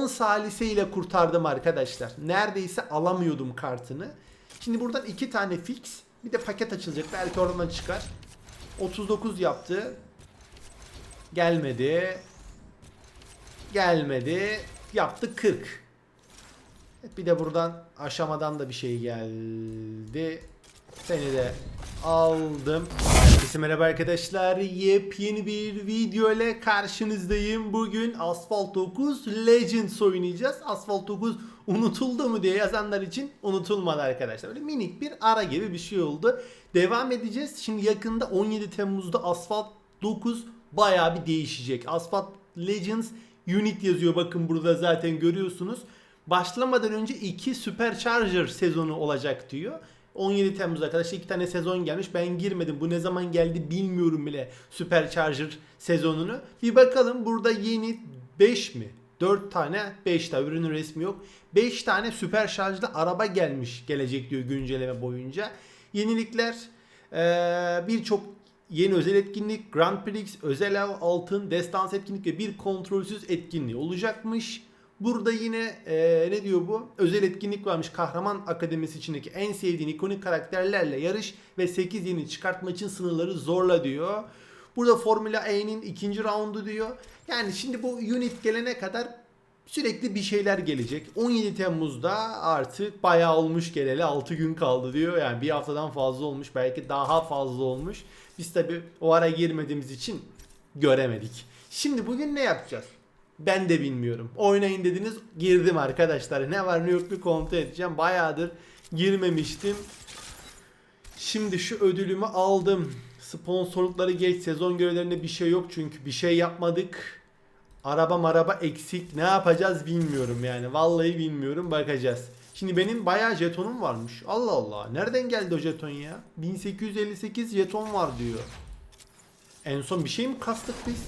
10 salise ile kurtardım arkadaşlar. Neredeyse alamıyordum kartını. Şimdi buradan iki tane fix. Bir de paket açılacak. Belki oradan çıkar. 39 yaptı. Gelmedi. Gelmedi. Yaptı 40. Bir de buradan aşamadan da bir şey geldi. Seni de aldım. Herkese merhaba arkadaşlar. Yepyeni bir video ile karşınızdayım. Bugün Asphalt 9 Legends oynayacağız. Asphalt 9 unutuldu mu diye yazanlar için unutulmadı arkadaşlar. Böyle minik bir ara gibi bir şey oldu. Devam edeceğiz. Şimdi yakında 17 Temmuz'da Asphalt 9 bayağı bir değişecek. Asphalt Legends Unit yazıyor. Bakın burada zaten görüyorsunuz. Başlamadan önce iki Supercharger sezonu olacak diyor. 17 Temmuz arkadaşlar iki tane sezon gelmiş. Ben girmedim. Bu ne zaman geldi bilmiyorum bile Supercharger sezonunu. Bir bakalım burada yeni 5 mi? 4 tane 5 tane ürünün resmi yok. 5 tane Supercharger'lı araba gelmiş gelecek diyor güncelleme boyunca. Yenilikler birçok yeni özel etkinlik, Grand Prix, özel altın, destans etkinlik ve bir kontrolsüz etkinliği olacakmış. Burada yine eee, ne diyor bu? Özel etkinlik varmış. Kahraman Akademisi içindeki en sevdiğin ikonik karakterlerle yarış ve 8 yeni çıkartma için sınırları zorla diyor. Burada Formula E'nin ikinci roundu diyor. Yani şimdi bu unit gelene kadar sürekli bir şeyler gelecek. 17 Temmuz'da artık bayağı olmuş geleli 6 gün kaldı diyor. Yani bir haftadan fazla olmuş. Belki daha fazla olmuş. Biz tabi o ara girmediğimiz için göremedik. Şimdi bugün ne yapacağız? Ben de bilmiyorum. Oynayın dediniz girdim arkadaşlar. Ne var ne yok bir kontrol edeceğim. Bayağıdır girmemiştim. Şimdi şu ödülümü aldım. Sponsorlukları geç. Sezon görevlerinde bir şey yok çünkü bir şey yapmadık. Araba maraba eksik. Ne yapacağız bilmiyorum yani. Vallahi bilmiyorum. Bakacağız. Şimdi benim bayağı jetonum varmış. Allah Allah. Nereden geldi o jeton ya? 1858 jeton var diyor. En son bir şey mi kastık biz?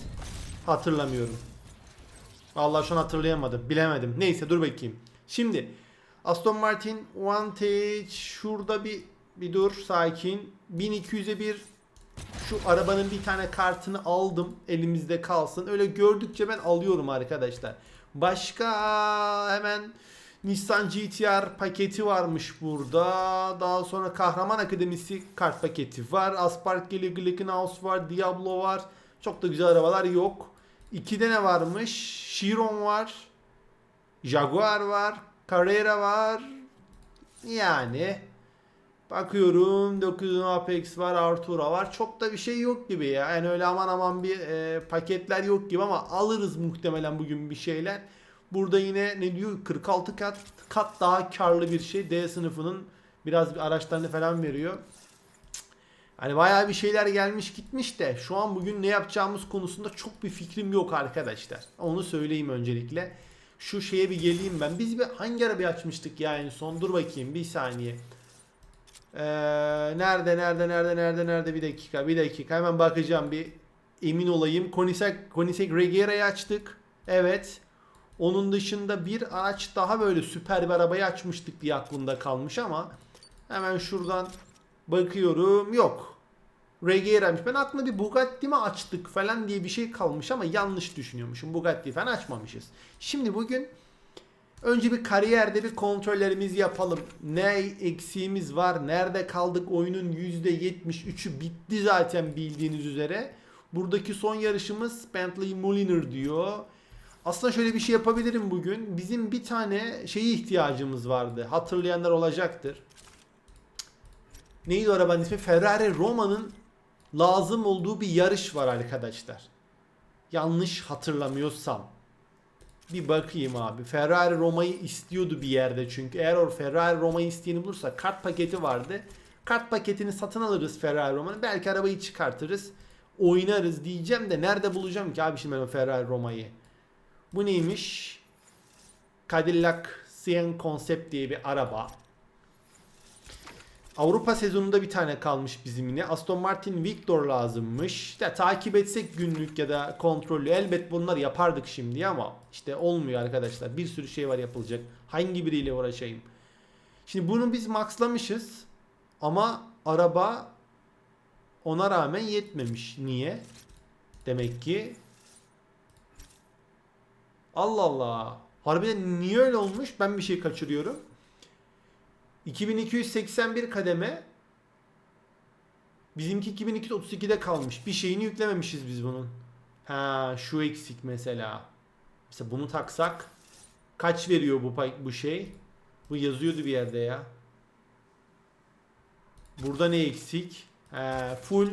Hatırlamıyorum. Vallahi şu an hatırlayamadım. Bilemedim. Neyse dur bakayım. Şimdi Aston Martin Vantage şurada bir bir dur sakin. 1200'e bir şu arabanın bir tane kartını aldım. Elimizde kalsın. Öyle gördükçe ben alıyorum arkadaşlar. Başka hemen Nissan GTR paketi varmış burada. Daha sonra Kahraman Akademisi kart paketi var. Aspark geliyor, Glickenhaus var, Diablo var. Çok da güzel arabalar yok. İkide ne varmış? Chiron var. Jaguar var. Carrera var. Yani bakıyorum 900 Apex var, Artura var. Çok da bir şey yok gibi ya. Yani öyle aman aman bir e, paketler yok gibi ama alırız muhtemelen bugün bir şeyler. Burada yine ne diyor? 46 kat kat daha karlı bir şey. D sınıfının biraz bir araçlarını falan veriyor. Hani bayağı bir şeyler gelmiş gitmiş de şu an bugün ne yapacağımız konusunda çok bir fikrim yok arkadaşlar. Onu söyleyeyim öncelikle. Şu şeye bir geleyim ben. Biz bir hangi arabayı açmıştık ya en son? Dur bakayım bir saniye. Ee, nerede nerede nerede nerede nerede bir dakika bir dakika hemen bakacağım bir emin olayım. Konisek Konisek Regera'yı açtık. Evet. Onun dışında bir araç daha böyle süper bir arabayı açmıştık diye aklımda kalmış ama hemen şuradan bakıyorum yok. Regera'ymış. Ben aklımda bir Bugatti mi açtık falan diye bir şey kalmış ama yanlış düşünüyormuşum. Bugatti falan açmamışız. Şimdi bugün önce bir kariyerde bir kontrollerimizi yapalım. Ne eksiğimiz var? Nerede kaldık? Oyunun %73'ü bitti zaten bildiğiniz üzere. Buradaki son yarışımız Bentley Mulliner diyor. Aslında şöyle bir şey yapabilirim bugün. Bizim bir tane şeyi ihtiyacımız vardı. Hatırlayanlar olacaktır. Neydi arabanın ismi? Ferrari Roma'nın lazım olduğu bir yarış var arkadaşlar. Yanlış hatırlamıyorsam. Bir bakayım abi. Ferrari Roma'yı istiyordu bir yerde çünkü. Eğer o Ferrari Roma'yı isteyeni bulursa kart paketi vardı. Kart paketini satın alırız Ferrari Roma'nın. Belki arabayı çıkartırız. Oynarız diyeceğim de nerede bulacağım ki abi şimdi ben o Ferrari Roma'yı? Bu neymiş? Cadillac Sian Concept diye bir araba. Avrupa sezonunda bir tane kalmış bizim yine. Aston Martin Victor lazımmış. İşte takip etsek günlük ya da kontrollü elbet bunlar yapardık şimdi ama işte olmuyor arkadaşlar. Bir sürü şey var yapılacak. Hangi biriyle uğraşayım? Şimdi bunu biz maxlamışız ama araba ona rağmen yetmemiş. Niye? Demek ki Allah Allah. Harbiden niye öyle olmuş? Ben bir şey kaçırıyorum. 2281 kademe. Bizimki 2232'de kalmış. Bir şeyini yüklememişiz biz bunun. Ha şu eksik mesela. Mesela bunu taksak kaç veriyor bu bu şey? Bu yazıyordu bir yerde ya. Burada ne eksik? He, full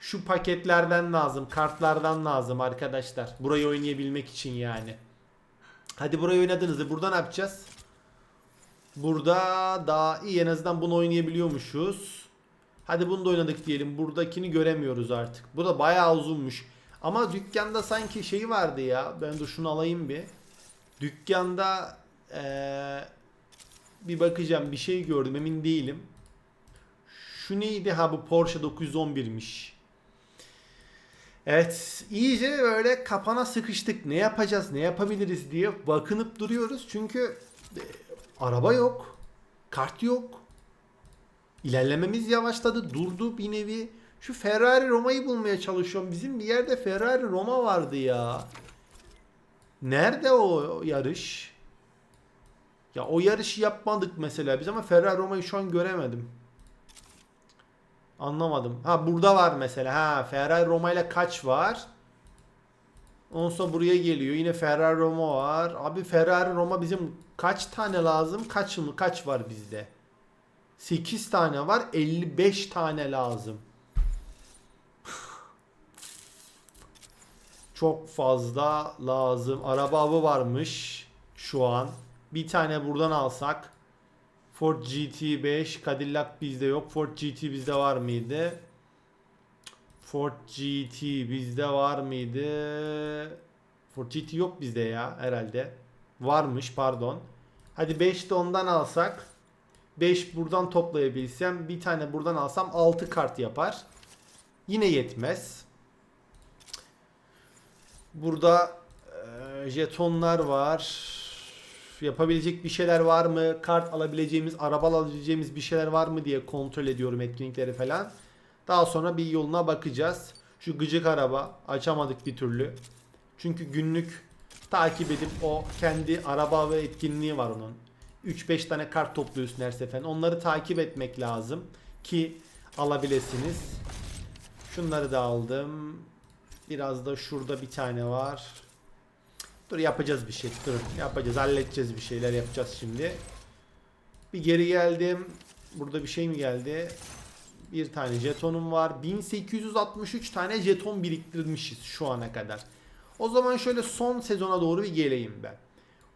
şu paketlerden lazım, kartlardan lazım arkadaşlar. Burayı oynayabilmek için yani. Hadi burayı oynadınız. Burada ne yapacağız? Burada daha iyi en azından bunu oynayabiliyormuşuz. Hadi bunu da oynadık diyelim. Buradakini göremiyoruz artık. Bu da bayağı uzunmuş. Ama dükkanda sanki şey vardı ya. Ben de şunu alayım bir. Dükkanda eee, bir bakacağım. Bir şey gördüm emin değilim. Şu neydi? Ha bu Porsche 911'miş. Evet, iyice böyle kapana sıkıştık. Ne yapacağız, ne yapabiliriz diye bakınıp duruyoruz. Çünkü araba yok, kart yok. İlerlememiz yavaşladı, durdu bir nevi. Şu Ferrari Roma'yı bulmaya çalışıyorum. Bizim bir yerde Ferrari Roma vardı ya. Nerede o yarış? Ya o yarışı yapmadık mesela biz ama Ferrari Roma'yı şu an göremedim. Anlamadım. Ha burada var mesela. Ha Ferrari Roma ile kaç var? Ondan sonra buraya geliyor. Yine Ferrari Roma var. Abi Ferrari Roma bizim kaç tane lazım? Kaç mı? Kaç var bizde? 8 tane var. 55 tane lazım. Çok fazla lazım. Araba avı varmış şu an. Bir tane buradan alsak. Ford GT5 Cadillac bizde yok. Ford GT bizde var mıydı? Ford GT bizde var mıydı? Ford GT yok bizde ya herhalde. Varmış pardon. Hadi 5 de ondan alsak. 5 buradan toplayabilsem bir tane buradan alsam 6 kart yapar. Yine yetmez. Burada e, jetonlar var. Yapabilecek bir şeyler var mı? Kart alabileceğimiz, araba alabileceğimiz bir şeyler var mı diye kontrol ediyorum etkinlikleri falan. Daha sonra bir yoluna bakacağız. Şu gıcık araba açamadık bir türlü. Çünkü günlük takip edip o kendi araba ve etkinliği var onun. 3-5 tane kart topluyorsun her seferinde. Onları takip etmek lazım ki alabilirsiniz. Şunları da aldım. Biraz da şurada bir tane var. Dur yapacağız bir şey. Dur yapacağız. Halledeceğiz bir şeyler yapacağız şimdi. Bir geri geldim. Burada bir şey mi geldi? Bir tane jetonum var. 1863 tane jeton biriktirmişiz şu ana kadar. O zaman şöyle son sezona doğru bir geleyim ben.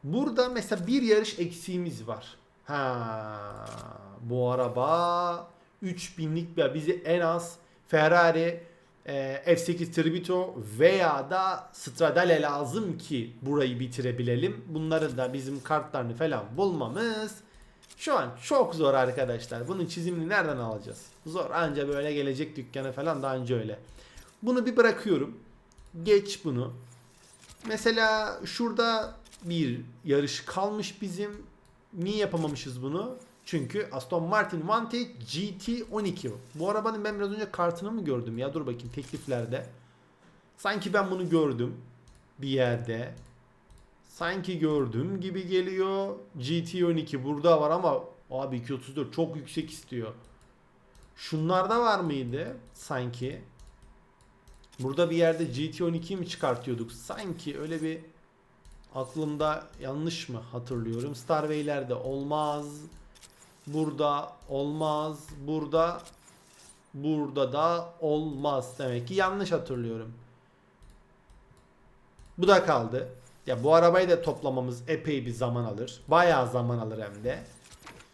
Burada mesela bir yarış eksiğimiz var. Ha, bu araba 3000'lik bir bizi en az Ferrari e, F8 Tributo veya da Stradale lazım ki burayı bitirebilelim. Bunları da bizim kartlarını falan bulmamız şu an çok zor arkadaşlar. Bunun çizimini nereden alacağız? Zor. Anca böyle gelecek dükkana falan da anca öyle. Bunu bir bırakıyorum. Geç bunu. Mesela şurada bir yarış kalmış bizim. Niye yapamamışız bunu? Çünkü Aston Martin Vantage GT12. Bu arabanın ben biraz önce kartını mı gördüm ya? Dur bakayım tekliflerde. Sanki ben bunu gördüm bir yerde. Sanki gördüm gibi geliyor. GT12 burada var ama abi 234 çok yüksek istiyor. Şunlarda var mıydı sanki? Burada bir yerde GT12 mi çıkartıyorduk? Sanki öyle bir aklımda yanlış mı hatırlıyorum? Starway'lerde olmaz. Burada olmaz. Burada burada da olmaz. Demek ki yanlış hatırlıyorum. Bu da kaldı. Ya bu arabayı da toplamamız epey bir zaman alır. Bayağı zaman alır hem de.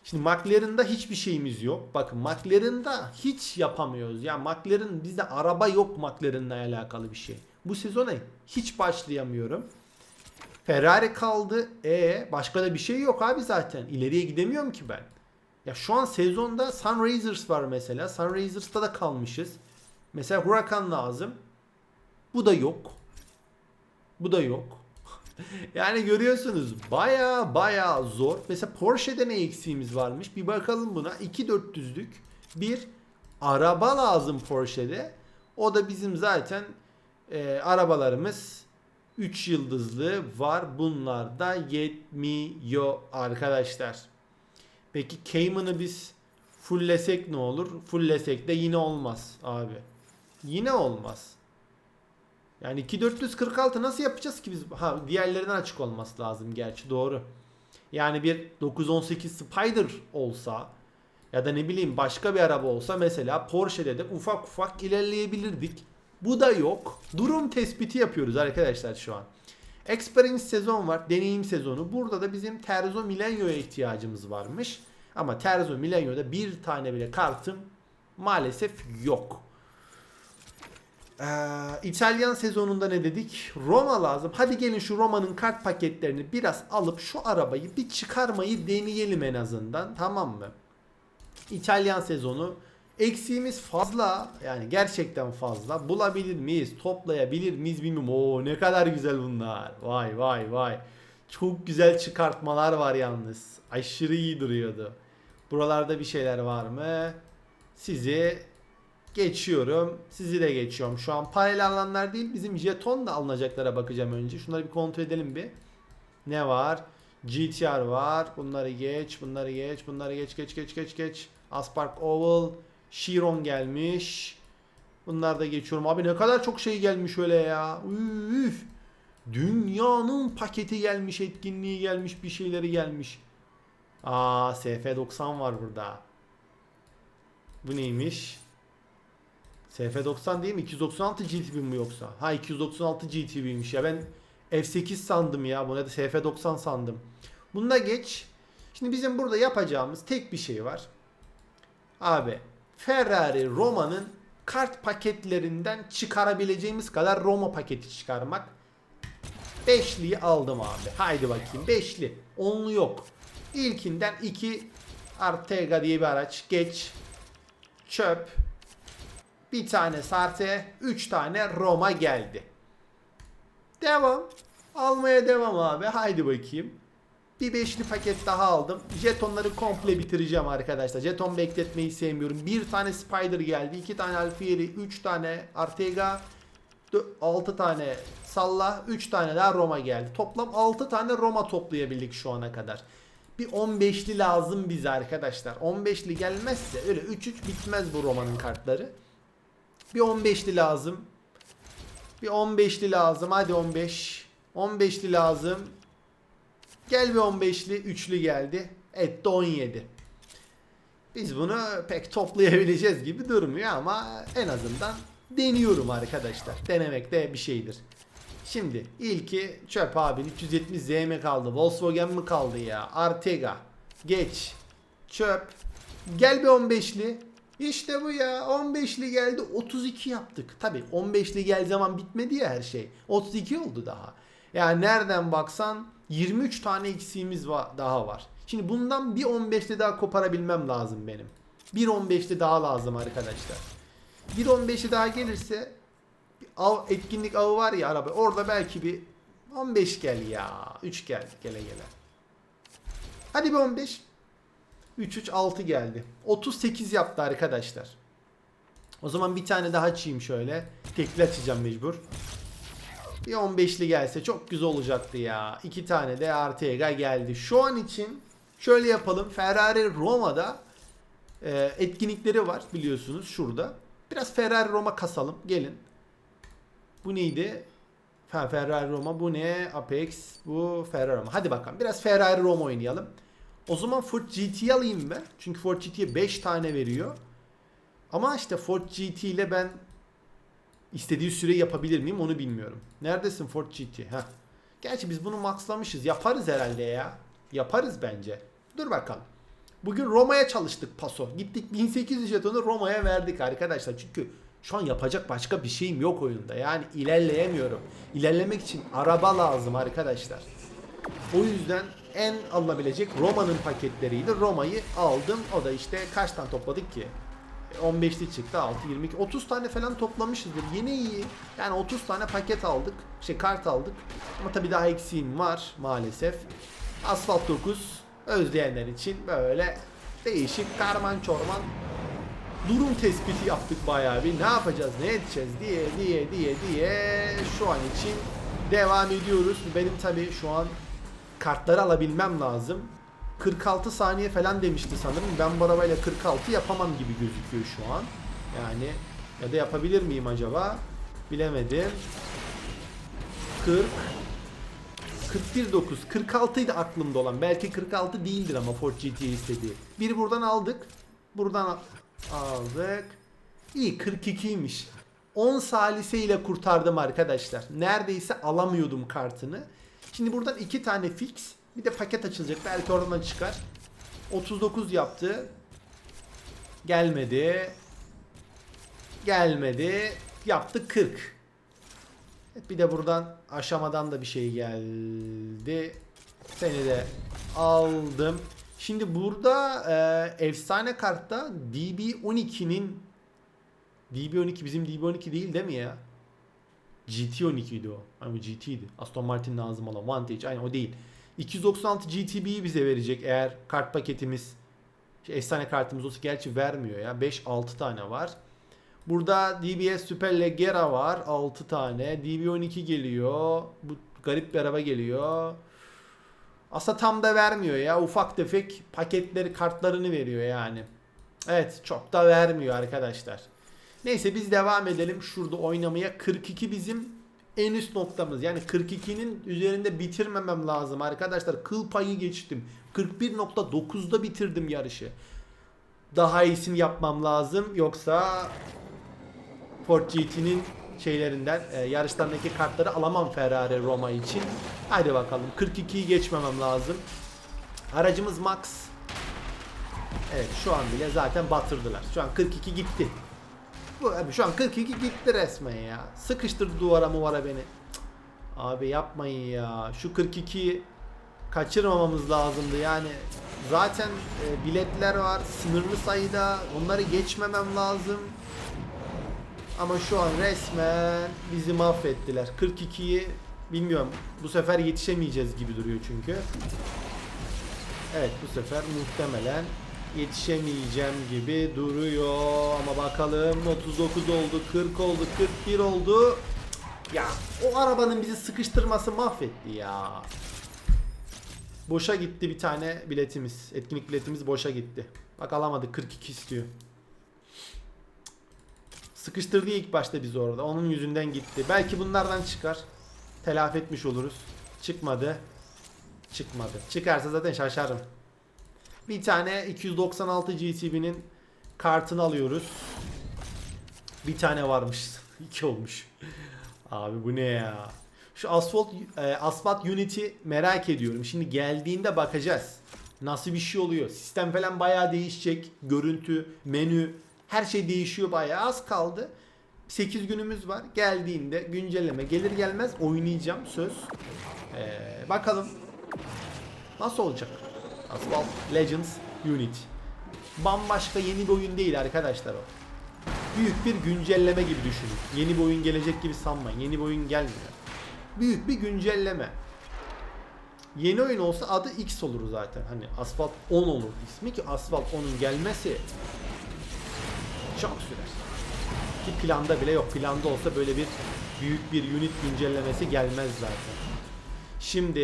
Şimdi McLaren'da hiçbir şeyimiz yok. Bakın McLaren'da hiç yapamıyoruz. Ya McLaren bizde araba yok McLaren'la alakalı bir şey. Bu sezona hiç başlayamıyorum. Ferrari kaldı. E başka da bir şey yok abi zaten. İleriye gidemiyorum ki ben. Ya şu an sezonda Sunrisers var mesela. Sunrisers'ta da kalmışız. Mesela Huracan lazım. Bu da yok. Bu da yok. yani görüyorsunuz baya baya zor. Mesela Porsche'de ne eksiğimiz varmış? Bir bakalım buna. 2400'lük bir araba lazım Porsche'de. O da bizim zaten e, arabalarımız 3 yıldızlı var. Bunlar da yetmiyor arkadaşlar. Peki Cayman'ı biz fulllesek ne olur? Fulllesek de yine olmaz abi. Yine olmaz. Yani 2446 nasıl yapacağız ki biz? Ha diğerlerinden açık olması lazım gerçi doğru. Yani bir 918 Spider olsa ya da ne bileyim başka bir araba olsa mesela Porsche'de de ufak ufak ilerleyebilirdik. Bu da yok. Durum tespiti yapıyoruz arkadaşlar şu an. Experience sezon var. Deneyim sezonu. Burada da bizim Terzo Milenio'ya ihtiyacımız varmış. Ama Terzo Milenio'da bir tane bile kartım maalesef yok. Ee, İtalyan sezonunda ne dedik? Roma lazım. Hadi gelin şu Roma'nın kart paketlerini biraz alıp şu arabayı bir çıkarmayı deneyelim en azından. Tamam mı? İtalyan sezonu eksiğimiz fazla yani gerçekten fazla. Bulabilir miyiz? Toplayabilir miyiz bilmiyorum. Oo ne kadar güzel bunlar. Vay vay vay. Çok güzel çıkartmalar var yalnız. Aşırı iyi duruyordu. Buralarda bir şeyler var mı? Sizi geçiyorum. Sizi de geçiyorum. Şu an paralel alanlar değil bizim jeton da alınacaklara bakacağım önce. Şunları bir kontrol edelim bir. Ne var? GTR var. Bunları geç, bunları geç, bunları geç, geç, geç, geç, geç. Aspark Oval, Chiron gelmiş. Bunları da geçiyorum. Abi ne kadar çok şey gelmiş öyle ya. Üf. Dünyanın paketi gelmiş, etkinliği gelmiş, bir şeyleri gelmiş. Aa, SF90 var burada. Bu neymiş? SF90 değil mi? 296 GTB mi yoksa? Ha 296 GTB'ymiş ya. Ben F8 sandım ya. Buna da SF90 sandım. Bunda geç. Şimdi bizim burada yapacağımız tek bir şey var. Abi Ferrari Roma'nın kart paketlerinden çıkarabileceğimiz kadar Roma paketi çıkarmak. Beşliyi aldım abi. Haydi bakayım. Beşli. Onlu yok. İlkinden 2 Artega diye bir araç. Geç. Çöp. Bir tane Sarte. 3 tane Roma geldi. Devam. Almaya devam abi. Haydi bakayım. Bir beşli paket daha aldım. Jetonları komple bitireceğim arkadaşlar. Jeton bekletmeyi sevmiyorum. Bir tane Spider geldi. iki tane Alfieri. Üç tane Artega. Altı tane Salla. Üç tane daha Roma geldi. Toplam altı tane Roma toplayabildik şu ana kadar. Bir 15'li lazım bize arkadaşlar. 15'li gelmezse öyle 3-3 bitmez bu Roma'nın kartları. Bir 15'li lazım. Bir 15'li lazım. Hadi 15. 15'li lazım. Gel bir 15'li. Üçlü geldi. Etti 17. Biz bunu pek toplayabileceğiz gibi durmuyor ama en azından deniyorum arkadaşlar. Denemek de bir şeydir. Şimdi ilki çöp abi 370 Z mi kaldı? Volkswagen mi kaldı ya? Artega. Geç. Çöp. Gel bir 15'li. İşte bu ya 15'li geldi 32 yaptık. Tabi 15'li gel zaman bitmedi ya her şey. 32 oldu daha. Yani nereden baksan 23 tane eksiğimiz daha var. Şimdi bundan bir 15'li daha koparabilmem lazım benim. Bir 15'li daha lazım arkadaşlar. Bir 15'li daha gelirse av, etkinlik avı var ya araba orada belki bir 15 gel ya. 3 geldi gele gele. Hadi bir 15. 3 3 6 geldi. 38 yaptı arkadaşlar. O zaman bir tane daha açayım şöyle. Tekli açacağım mecbur. Bir 15'li gelse çok güzel olacaktı ya. İki tane de Arteaga geldi. Şu an için şöyle yapalım. Ferrari Roma'da e, etkinlikleri var biliyorsunuz şurada. Biraz Ferrari Roma kasalım. Gelin. Bu neydi? Ha, Ferrari Roma bu ne? Apex bu Ferrari Roma. Hadi bakalım biraz Ferrari Roma oynayalım. O zaman Ford GT alayım ben. Çünkü Ford GT'ye 5 tane veriyor. Ama işte Ford GT ile ben istediği süre yapabilir miyim onu bilmiyorum. Neredesin Ford GT? Heh. Gerçi biz bunu maxlamışız. Yaparız herhalde ya. Yaparız bence. Dur bakalım. Bugün Roma'ya çalıştık paso. Gittik 1800 jetonu Roma'ya verdik arkadaşlar. Çünkü şu an yapacak başka bir şeyim yok oyunda. Yani ilerleyemiyorum. İlerlemek için araba lazım arkadaşlar. O yüzden en alınabilecek Roma'nın paketleriydi. Roma'yı aldım. O da işte kaç tane topladık ki? 15'li çıktı 6 22 30 tane falan toplamışızdır. Yine iyi. Yani 30 tane paket aldık. Şey kart aldık. Ama tabii daha eksiğim var maalesef. Asfalt 9 özleyenler için böyle değişik karman çorman durum tespiti yaptık bayağı bir. Ne yapacağız, ne edeceğiz diye diye diye diye şu an için Devam ediyoruz. Benim tabii şu an kartları alabilmem lazım. 46 saniye falan demişti sanırım. Ben bu arabayla 46 yapamam gibi gözüküyor şu an. Yani ya da yapabilir miyim acaba? Bilemedim. 40 41 9 46 idi aklımda olan. Belki 46 değildir ama Ford GT istediği. Biri buradan aldık. Buradan al- aldık. İyi 42'ymiş. 10 salise ile kurtardım arkadaşlar. Neredeyse alamıyordum kartını. Şimdi buradan iki tane fix. Bir de paket açılacak. Belki oradan çıkar. 39 yaptı. Gelmedi. Gelmedi. Yaptı 40. Bir de buradan aşamadan da bir şey geldi. Seni de aldım. Şimdi burada e, efsane kartta DB12'nin DB12 bizim DB12 değil değil mi ya? GT12 idi o. Hani bu GT'ydi. Aston Martin lazım olan Vantage. Aynen o değil. 296 GTB'yi bize verecek eğer kart paketimiz şey, efsane kartımız olsa gerçi vermiyor ya. 5-6 tane var. Burada DBS Super Leggera var. 6 tane. DB12 geliyor. Bu garip bir araba geliyor. Aslında tam da vermiyor ya. Ufak tefek paketleri kartlarını veriyor yani. Evet çok da vermiyor arkadaşlar. Neyse biz devam edelim şurada oynamaya. 42 bizim en üst noktamız. Yani 42'nin üzerinde bitirmemem lazım arkadaşlar. Kıl payı geçtim. 41.9'da bitirdim yarışı. Daha iyisini yapmam lazım. Yoksa Ford GT'nin şeylerinden e, yarışlarındaki kartları alamam Ferrari Roma için. Haydi bakalım 42'yi geçmemem lazım. Aracımız Max. Evet şu an bile zaten batırdılar. Şu an 42 gitti. Bu abi şu an 42 gitti resmen ya. Sıkıştırdı duvara muvara beni. Abi yapmayın ya. Şu 42 kaçırmamamız lazımdı yani. Zaten e, biletler var sınırlı sayıda. Onları geçmemem lazım. Ama şu an resmen bizi mahvettiler. 42'yi bilmiyorum. Bu sefer yetişemeyeceğiz gibi duruyor çünkü. Evet bu sefer muhtemelen yetişemeyeceğim gibi duruyor. Ama bakalım 39 oldu, 40 oldu, 41 oldu. Ya o arabanın bizi sıkıştırması mahvetti ya. Boşa gitti bir tane biletimiz. Etkinlik biletimiz boşa gitti. Bak alamadık 42 istiyor. Sıkıştırdı ilk başta bizi orada. Onun yüzünden gitti. Belki bunlardan çıkar. Telafi etmiş oluruz. Çıkmadı. Çıkmadı. Çıkarsa zaten şaşarım. Bir tane 296 GTB'nin kartını alıyoruz. Bir tane varmış. İki olmuş. Abi bu ne ya? Şu Asphalt, e, Asphalt Unity merak ediyorum. Şimdi geldiğinde bakacağız. Nasıl bir şey oluyor? Sistem falan bayağı değişecek. Görüntü, menü, her şey değişiyor bayağı. Az kaldı. 8 günümüz var. Geldiğinde güncelleme gelir gelmez oynayacağım söz. Ee, bakalım nasıl olacak? Asphalt Legends Unity. Bambaşka yeni bir oyun değil arkadaşlar o. Büyük bir güncelleme gibi düşünün. Yeni bir oyun gelecek gibi sanmayın. Yeni bir oyun gelmiyor. Büyük bir güncelleme. Yeni oyun olsa adı X olur zaten. Hani Asphalt 10 olur ismi ki Asphalt 10'un gelmesi çok sürer. Ki planda bile yok. Planda olsa böyle bir büyük bir unit güncellemesi gelmez zaten. Şimdi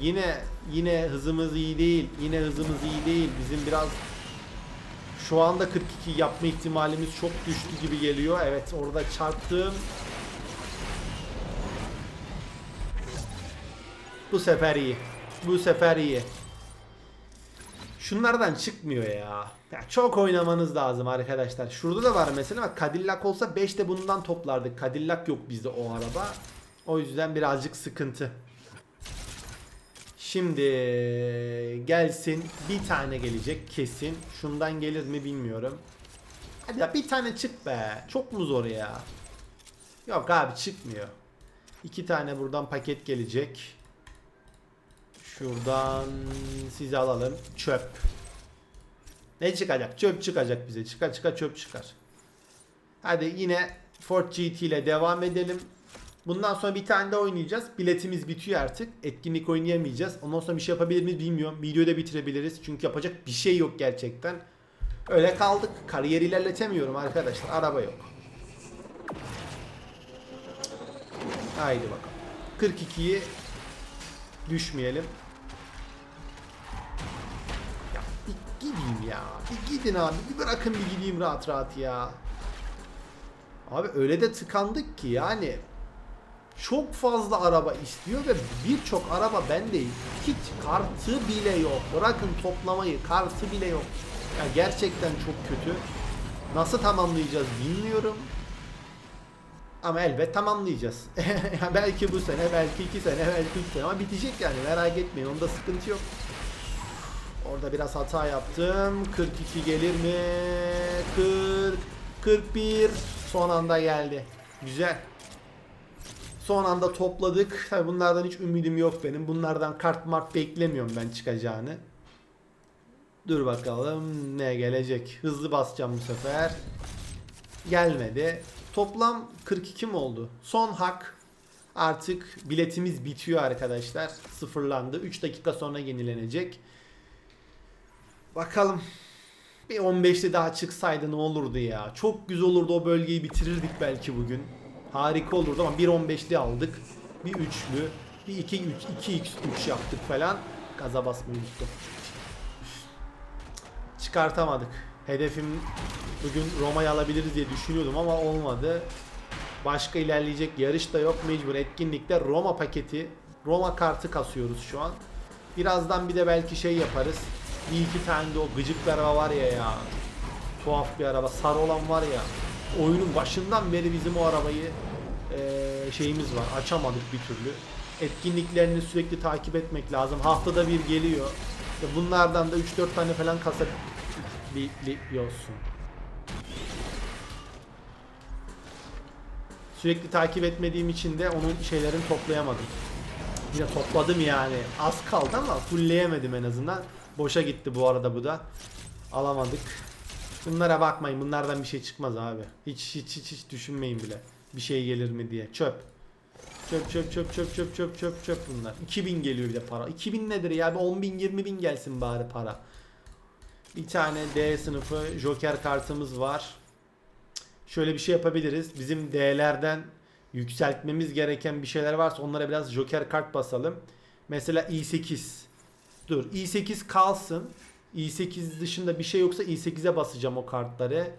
yine yine hızımız iyi değil. Yine hızımız iyi değil. Bizim biraz şu anda 42 yapma ihtimalimiz çok düştü gibi geliyor. Evet orada çarptım. Bu sefer iyi. Bu sefer iyi. Şunlardan çıkmıyor ya. ya. Çok oynamanız lazım arkadaşlar. Şurada da var mesela bak Cadillac olsa 5 de bundan toplardık. Cadillac yok bizde o araba. O yüzden birazcık sıkıntı. Şimdi gelsin bir tane gelecek kesin. Şundan gelir mi bilmiyorum. Hadi ya bir tane çık be. Çok mu zor ya? Yok abi çıkmıyor. İki tane buradan paket gelecek. Şuradan sizi alalım. Çöp. Ne çıkacak? Çöp çıkacak bize. Çıkar çıkar çöp çıkar. Hadi yine Ford GT ile devam edelim. Bundan sonra bir tane daha oynayacağız. Biletimiz bitiyor artık. Etkinlik oynayamayacağız. Ondan sonra bir şey yapabilir miyiz bilmiyorum. Videoyu da bitirebiliriz. Çünkü yapacak bir şey yok gerçekten. Öyle kaldık. Kariyer ilerletemiyorum arkadaşlar. Araba yok. Haydi bakalım. 42'yi düşmeyelim. Ya bir gideyim ya. Bir gidin abi. Bir bırakın bir gideyim rahat rahat ya. Abi öyle de tıkandık ki yani çok fazla araba istiyor ve birçok araba bende hiç kartı bile yok. Bırakın toplamayı, kartı bile yok. Ya gerçekten çok kötü. Nasıl tamamlayacağız bilmiyorum. Ama elbet tamamlayacağız. Ya belki bu sene, belki iki sene, belki üç sene ama bitecek yani merak etmeyin onda sıkıntı yok. Orada biraz hata yaptım. 42 gelir mi? 40, 41 son anda geldi. Güzel. Son anda topladık. Tabi bunlardan hiç ümidim yok benim. Bunlardan kart mart beklemiyorum ben çıkacağını. Dur bakalım ne gelecek. Hızlı basacağım bu sefer. Gelmedi. Toplam 42 mi oldu? Son hak. Artık biletimiz bitiyor arkadaşlar. Sıfırlandı. 3 dakika sonra yenilenecek. Bakalım. Bir 15'li daha çıksaydı ne olurdu ya. Çok güzel olurdu o bölgeyi bitirirdik belki bugün. Harika olurdu ama bir 15'li aldık. Bir üçlü. Bir 2 3 2 x 3 yaptık falan. Gaza basmayı unuttum. Çıkartamadık. Hedefim bugün Roma'yı alabiliriz diye düşünüyordum ama olmadı. Başka ilerleyecek yarış da yok mecbur. Etkinlikte Roma paketi, Roma kartı kasıyoruz şu an. Birazdan bir de belki şey yaparız. Bir iki tane de o gıcık araba var ya ya. Tuhaf bir araba. Sarı olan var ya. Oyunun başından beri bizim o arabayı eee, şeyimiz var. Açamadık bir türlü. Etkinliklerini sürekli takip etmek lazım. Haftada bir geliyor. Bunlardan da 3-4 tane falan kasabiliyorsun. Sürekli takip etmediğim için de onun şeylerini toplayamadım. Yine topladım yani. Az kaldı ama fullleyemedim en azından. Boşa gitti bu arada bu da. Alamadık. Bunlara bakmayın. Bunlardan bir şey çıkmaz abi. Hiç hiç hiç, hiç düşünmeyin bile. Bir şey gelir mi diye. Çöp. Çöp çöp çöp çöp çöp çöp çöp çöp bunlar. 2000 geliyor bir de para. 2000 nedir ya? Bir 10 bin 20 bin gelsin bari para. Bir tane D sınıfı Joker kartımız var. Şöyle bir şey yapabiliriz. Bizim D'lerden yükseltmemiz gereken bir şeyler varsa onlara biraz Joker kart basalım. Mesela i8. Dur i8 kalsın. İ8 dışında bir şey yoksa i8'e basacağım o kartları.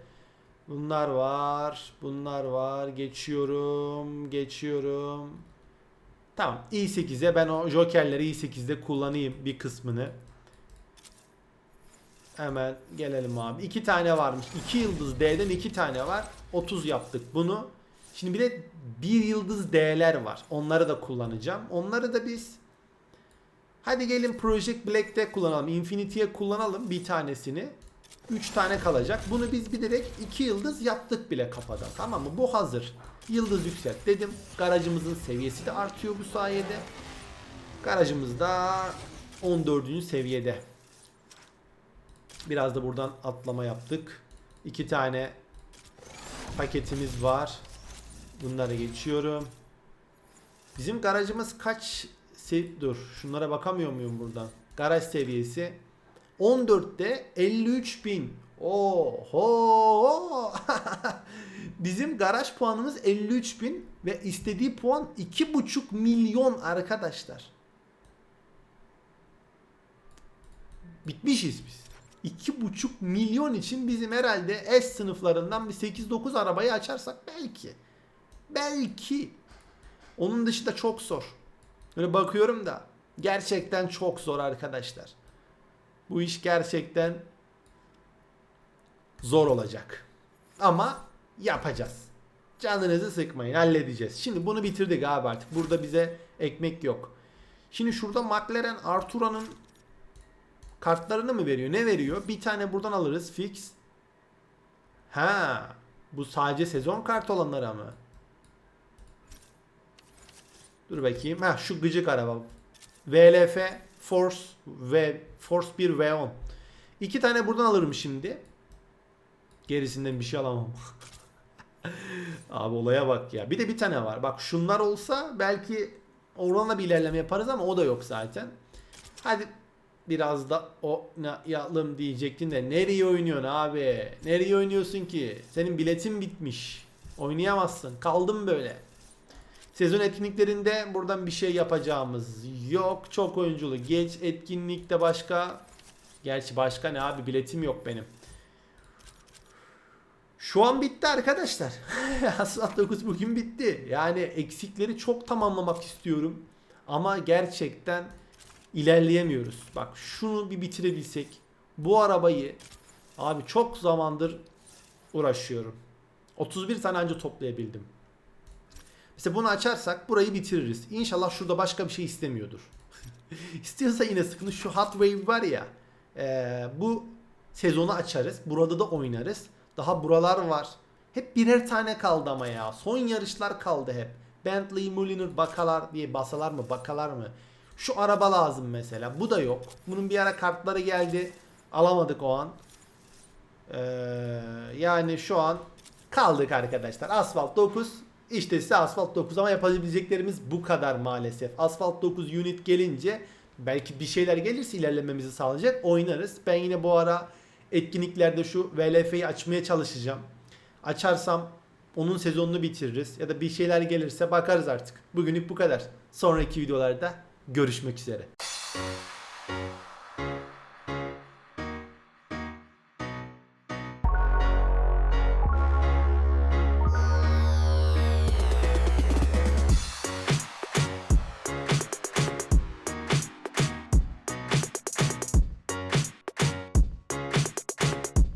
Bunlar var. Bunlar var. Geçiyorum. Geçiyorum. Tamam. i8'e ben o jokerleri i8'de kullanayım bir kısmını. Hemen gelelim abi. İki tane varmış. İki yıldız D'den iki tane var. 30 yaptık bunu. Şimdi bir de bir yıldız D'ler var. Onları da kullanacağım. Onları da biz Hadi gelin Project Black'te kullanalım. Infinity'ye kullanalım bir tanesini. 3 tane kalacak. Bunu biz bir direkt 2 yıldız yaptık bile kafadan. Tamam mı? Bu hazır. Yıldız yükselt dedim. Garajımızın seviyesi de artıyor bu sayede. Garajımız da 14. seviyede. Biraz da buradan atlama yaptık. 2 tane paketimiz var. Bunları geçiyorum. Bizim garajımız kaç se- dur şunlara bakamıyor muyum buradan? Garaj seviyesi 14'te 53 bin. Oho! Bizim garaj puanımız 53 bin ve istediği puan 2,5 milyon arkadaşlar. Bitmişiz biz. 2,5 milyon için bizim herhalde S sınıflarından bir 8-9 arabayı açarsak belki. Belki. Onun dışında çok zor. Böyle bakıyorum da gerçekten çok zor arkadaşlar. Bu iş gerçekten zor olacak. Ama yapacağız. Canınızı sıkmayın halledeceğiz. Şimdi bunu bitirdik abi artık. Burada bize ekmek yok. Şimdi şurada McLaren Artura'nın kartlarını mı veriyor? Ne veriyor? Bir tane buradan alırız fix. Ha, bu sadece sezon kart olanlara mı? Dur bakayım. Ha şu gıcık araba. VLF Force V Force 1 V10. İki tane buradan alırım şimdi. Gerisinden bir şey alamam. Abi olaya bak ya. Bir de bir tane var. Bak şunlar olsa belki oranla bir ilerleme yaparız ama o da yok zaten. Hadi biraz da oynayalım diyecektin de nereye oynuyorsun abi? Nereye oynuyorsun ki? Senin biletin bitmiş. Oynayamazsın. Kaldım böyle. Sezon etkinliklerinde buradan bir şey yapacağımız yok. Çok oyunculu. Geç etkinlikte başka Gerçi başka ne abi biletim yok benim. Şu an bitti arkadaşlar. Asfalt 9 bugün bitti. Yani eksikleri çok tamamlamak istiyorum. Ama gerçekten ilerleyemiyoruz. Bak şunu bir bitirebilsek. Bu arabayı abi çok zamandır uğraşıyorum. 31 tane anca toplayabildim. Mesela bunu açarsak burayı bitiririz. İnşallah şurada başka bir şey istemiyordur. İstiyorsa yine sıkıntı. Şu Hot Wave var ya. eee, bu sezonu açarız. Burada da oynarız. Daha buralar var. Hep birer tane kaldı ama ya. Son yarışlar kaldı hep. Bentley, Mulliner, Bakalar diye basalar mı bakalar mı? Şu araba lazım mesela. Bu da yok. Bunun bir ara kartları geldi. Alamadık o an. Ee, yani şu an kaldık arkadaşlar. Asfalt 9 işte size Asfalt 9 ama yapabileceklerimiz bu kadar maalesef. Asfalt 9 unit gelince belki bir şeyler gelirse ilerlememizi sağlayacak oynarız. Ben yine bu ara etkinliklerde şu VLF'yi açmaya çalışacağım. Açarsam onun sezonunu bitiririz ya da bir şeyler gelirse bakarız artık. Bugünlük bu kadar. Sonraki videolarda görüşmek üzere.